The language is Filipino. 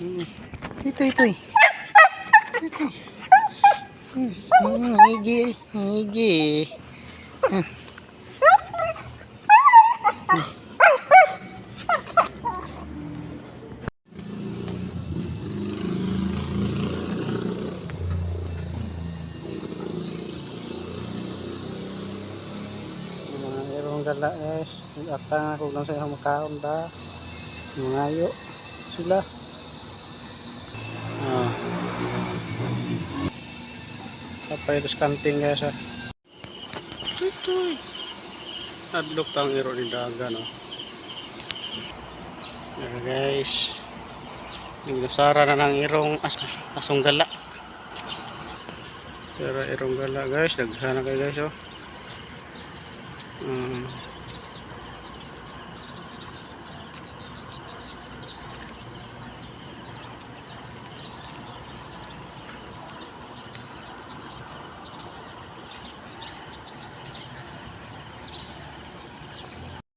Hmm. Ito, ito. eh. Ito. Hmm. Hmm, Higi, higi. Hmm. Mga irong dala guys nag-atang ako lang sa ilang makaon da mga ayo sila. Ah. Tapay ito kanting guys ah tutoy adlok tang iro ni daga no? Yan, guys. Naglasara na ng irong as asong gala. Pero irong gala guys. Daghana kayo guys oh.